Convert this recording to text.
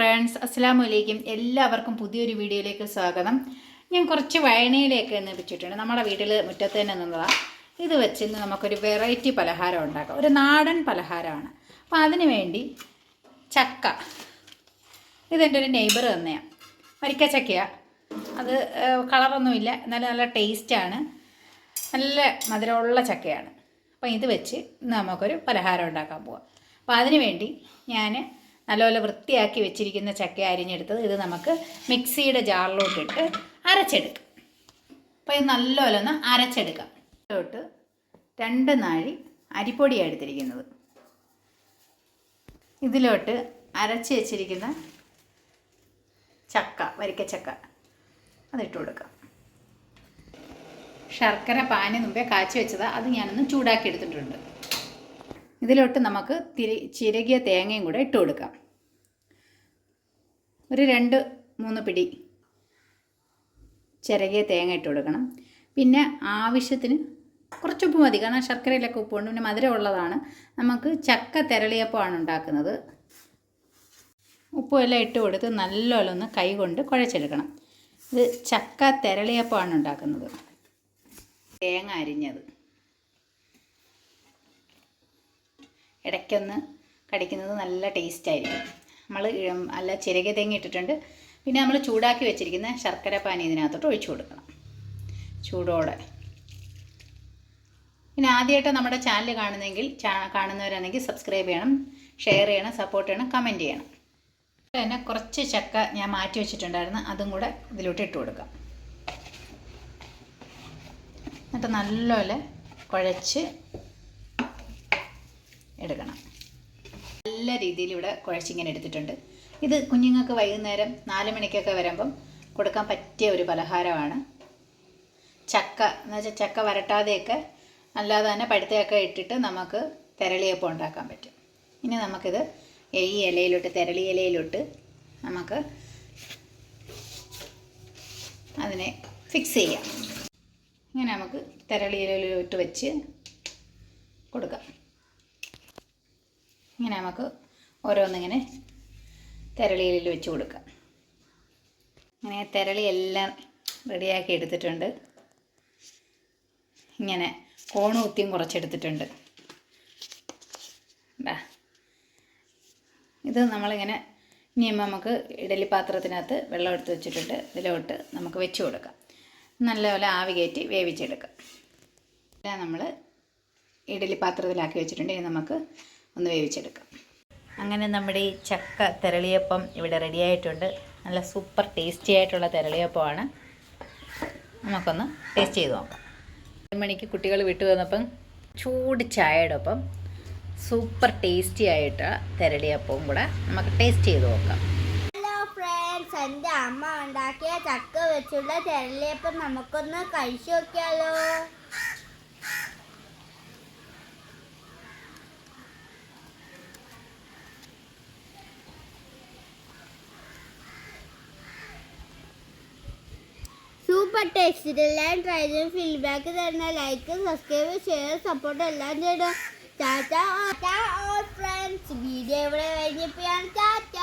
Friends അസ്സാം വലൈക്കും എല്ലാവർക്കും പുതിയൊരു വീഡിയോയിലേക്ക് സ്വാഗതം. ഞാൻ കുറച്ച് വയണയിലേക്ക് എന്ന് വെച്ചിട്ടുണ്ട്. നമ്മുടെ വീട്ടിൽ മുറ്റത്ത് തന്നെ നിന്നതാണ് ഇത് വെച്ച് ഇന്ന് നമുക്കൊരു വെറൈറ്റി പലഹാരം ഉണ്ടാക്കാം. ഒരു നാടൻ പലഹാരമാണ്. അപ്പോൾ അതിന് വേണ്ടി ചക്ക. ഇതെന്റെ ഒരു നെയ്ബർ തന്നെയാണ് വരിക്ക ചക്കയാണ് അത് കളറൊന്നുമില്ല. നല്ല നല്ല ടേസ്റ്റാണ് നല്ല മധുരമുള്ള ചക്കയാണ്. അപ്പം ഇത് വെച്ച് നമുക്കൊരു പലഹാരം ഉണ്ടാക്കാൻ പോവാം. അപ്പോൾ അതിന് വേണ്ടി ഞാൻ നല്ലപോലെ വൃത്തിയാക്കി വെച്ചിരിക്കുന്ന ചക്ക അരിഞ്ഞെടുത്തത്. ഇത് നമുക്ക് മിക്സിയുടെ ജാറിലോട്ടിട്ട് അരച്ചെടുക്കാം. അപ്പോൾ ഇത് നല്ലപോലെ ഒന്ന് അരച്ചെടുക്കാം. ഇതിലോട്ട് രണ്ട് നാഴി അരിപ്പൊടിയാണ് എടുത്തിരിക്കുന്നത്. ഇതിലോട്ട് അരച്ച് വെച്ചിരിക്കുന്ന ചക്ക വരിക്ക ചക്ക അതിട്ട് കൊടുക്കാം. ശർക്കര പാന് മുമ്പേ കാച്ചി വെച്ചത്. അത് ഞാനൊന്ന് ചൂടാക്കി എടുത്തിട്ടുണ്ട്. ഇതിലോട്ട് നമുക്ക് തിരി ചിരകിയ തേങ്ങയും കൂടെ ഇട്ട് കൊടുക്കാം. ഒരു രണ്ട് മൂന്ന് പിടി ചിരകിയ തേങ്ങ ഇട്ട് കൊടുക്കണം. പിന്നെ ആവശ്യത്തിന് കുറച്ച് ഉപ്പ് മതി കാരണം ശർക്കരയിലൊക്കെ ഉപ്പുണ്ട് പിന്നെ മധുരം ഉള്ളതാണ്. നമുക്ക് ചക്ക തിരളിയപ്പമാണ് ഉണ്ടാക്കുന്നത്. ഉപ്പും എല്ലാം ഇട്ട് കൊടുത്ത് നല്ലോണം ഒന്ന് കൈ കൊണ്ട് കുഴച്ചെടുക്കണം. ഇത് ചക്ക തിരളിയപ്പമാണ് ഉണ്ടാക്കുന്നത്. തേങ്ങ അരിഞ്ഞത്. ഇടയ്ക്കൊന്ന് കടിക്കുന്നത് നല്ല ടേസ്റ്റ് ആയിരിക്കും നമ്മൾ അല്ല ചിരക തേങ്ങ ഇട്ടിട്ടുണ്ട്. പിന്നെ നമ്മൾ ചൂടാക്കി വെച്ചിരിക്കുന്ന ശർക്കര പാനി ഇതിനകത്തോട്ട് ഒഴിച്ചു കൊടുക്കണം. ചൂടോടെ. പിന്നെ ആദ്യമായിട്ട് നമ്മുടെ ചാനൽ കാണുന്നെങ്കിൽ കാണുന്നവരാണെങ്കിൽ സബ്സ്ക്രൈബ് ചെയ്യണം ഷെയർ ചെയ്യണം സപ്പോർട്ട് ചെയ്യണം കമന്റ് ചെയ്യണം. തന്നെ കുറച്ച് ചക്ക ഞാൻ മാറ്റി വെച്ചിട്ടുണ്ടായിരുന്നു അതും കൂടെ ഇതിലോട്ട് ഇട്ട് കൊടുക്കാം. എന്നിട്ട് നല്ലപോലെ കുഴച്ച് എടുക്കണം. നല്ല രീതിയിൽ ഇവിടെ കുഴച്ചിങ്ങനെ എടുത്തിട്ടുണ്ട്. ഇത് കുഞ്ഞുങ്ങൾക്ക് വൈകുന്നേരം നാല് മണിക്കൊക്കെ വരുമ്പം കൊടുക്കാൻ പറ്റിയ ഒരു പലഹാരമാണ്. ചക്ക എന്ന് വെച്ചാൽ ചക്ക വരട്ടാതെയൊക്കെ അല്ലാതെ തന്നെ പഴുത്തയൊക്കെ ഇട്ടിട്ട് നമുക്ക് തിരളിയപ്പം ഉണ്ടാക്കാൻ പറ്റും. ഇനി നമുക്കിത് ഈ ഇലയിലോട്ട് തിരളി ഇലയിലോട്ട് നമുക്ക് അതിനെ ഫിക്സ് ചെയ്യാം. ഇങ്ങനെ നമുക്ക് തെരളി ഇലയിലോട്ട് വെച്ച് കൊടുക്കാം. ഇങ്ങനെ നമുക്ക് ഓരോന്നിങ്ങനെ തെരളിയിൽ വെച്ച് കൊടുക്കാം. ഇങ്ങനെ തിരളി എല്ലാം റെഡിയാക്കി എടുത്തിട്ടുണ്ട്. ഇങ്ങനെ കോണ് കുത്തിയും കുറച്ചെടുത്തിട്ടുണ്ട്. ഇതാ നമ്മളിങ്ങനെ ഇനി നമുക്ക് ഇഡലി പാത്രത്തിനകത്ത് വെള്ളം എടുത്ത് വെച്ചിട്ടുണ്ട്. ഇതിലോട്ട് നമുക്ക് വെച്ച് കൊടുക്കാം. നല്ലപോലെ ആവി കയറ്റി വേവിച്ചെടുക്കാം. ഇതാ നമ്മൾ ഇഡലി പാത്രത്തിലാക്കി വെച്ചിട്ടുണ്ട്. ഇനി നമുക്ക് ഒന്ന് വേവിച്ചെടുക്കാം. അങ്ങനെ നമ്മുടെ ഈ ചക്ക തെരളിയപ്പം ഇവിടെ റെഡിയായിട്ടുണ്ട് നല്ല സൂപ്പർ ടേസ്റ്റി ആയിട്ടുള്ള തെരളിയപ്പമാണ്. നമുക്കൊന്ന് ടേസ്റ്റ് ചെയ്ത് നോക്കാം. ഒരു മണിക്ക് കുട്ടികൾ വിട്ടു വന്നപ്പം ചൂട് ചായയുടെ ഒപ്പം സൂപ്പർ ടേസ്റ്റി ആയിട്ട് തെരളിയപ്പവും കൂടെ നമുക്ക് ടേസ്റ്റ് ചെയ്ത് നോക്കാം. ഹലോ ഫ്രണ്ട്സ് എന്റെ അമ്മ ഉണ്ടാക്കിയ ചക്ക വെച്ചുള്ള തെരളിയപ്പം നമുക്കൊന്ന് കഴിച്ചു നോക്കിയാലോ? സൂപ്പർ ടേസ്റ്റ് എല്ലാം ട്രൈ ചെയ്ത് ഫീഡ്ബാക്ക് തരണം ലൈക്ക് സബ്സ്ക്രൈബ് ഷെയർ സപ്പോർട്ട് എല്ലാം ചെയ്യണം ടാറ്റ ഫ്രണ്ട്സ് വീഡിയോ ഇവിടെ കഴിഞ്ഞപ്പോഴാണ് ടാറ്റ